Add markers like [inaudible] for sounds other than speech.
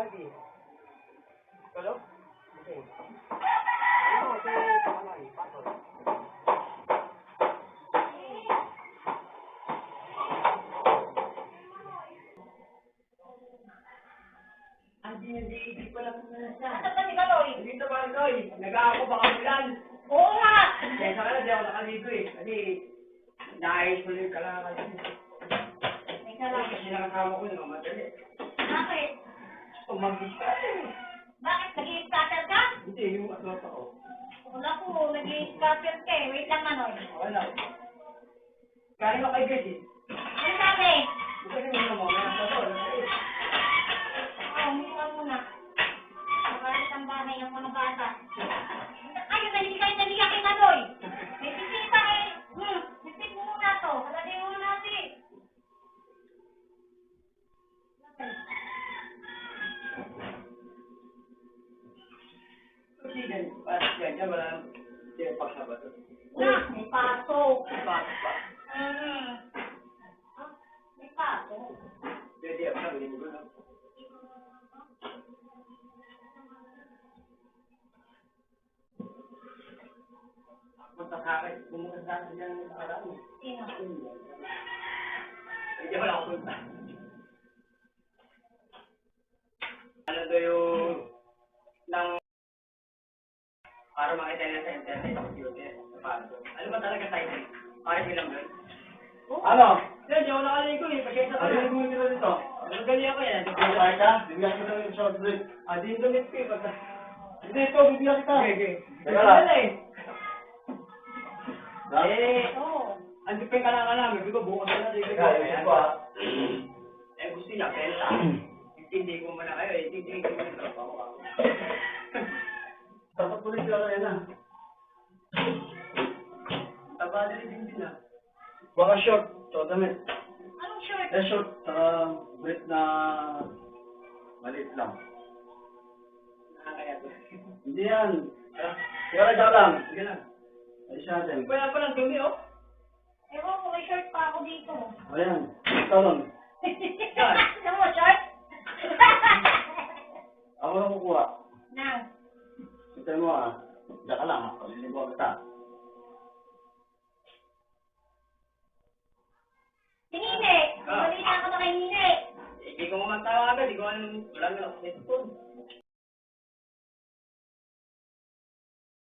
Gabi. Hello? Okay. Ano ko sa pangalay? Patol. Ang sinadili pala po na siya. Ano ba ni Kaloy? Dito ba, Kaloy? Nag-aako baka ulan. Oo nga! Kaya sa kanila, di ako nakalito eh. Kasi, naayos ko yung kalakal. May kalakal. Kasi nakasama ko yung mamadali. Bakit? Eh. Bakit? Nag-i-scatter ka? Hindi, yung atlota ko. Wala po, nag-i-scatter ka eh. Wait lang, Manoy. Wala. Galing ako kay Gracie. Ano sabi? Gusto ko yung mga mga Kasi ganyan, parang ganyan, wala nang tinepak sa bato. Na, may pasok. Pasok pa. Hmm. Ah, may pasok. Pwede ako sa linggo lang. Punta sa akin, pumunta sa akin dyan para makita nila sa internet ang computer sa. Ano ba talaga title? Para bilang yun? Ano? Hindi, di ako nakaligo eh. Pasensya ka Ano na. yung mo nila dito? Ano gali ako yan? Ano ba ka? Bibigyan kita ng short break. Ah, di dumit ko eh. Pagka... Hindi, ito, bibigyan kita. Okay, okay. Teka lang. Eh? Ha? Eh, Oo. ang dipeng ka lang ka namin. Bigo, bukas na natin. Teka, ayusin ko ah. Eh, gusto niya, benta. Intindi ko muna kayo eh. Intindi ko sa sila na yan Baka short, so damit. Anong shirt? Eh, short, saka brief na maliit lang. Nakakaya to. Hindi yan. Kaya dyan lang. Sige lang. Ayos natin. Kaya pa lang dumi oh. Ewan ko, may shirt pa ako dito. Ayan. Ito lang. [laughs] Ito mo ah. Diyan ka lang. Paliligo kita. Sinine! Ah. Balita ko na kay Nine. Hindi ko man tawagan. Hindi ko man, wala na ako sa.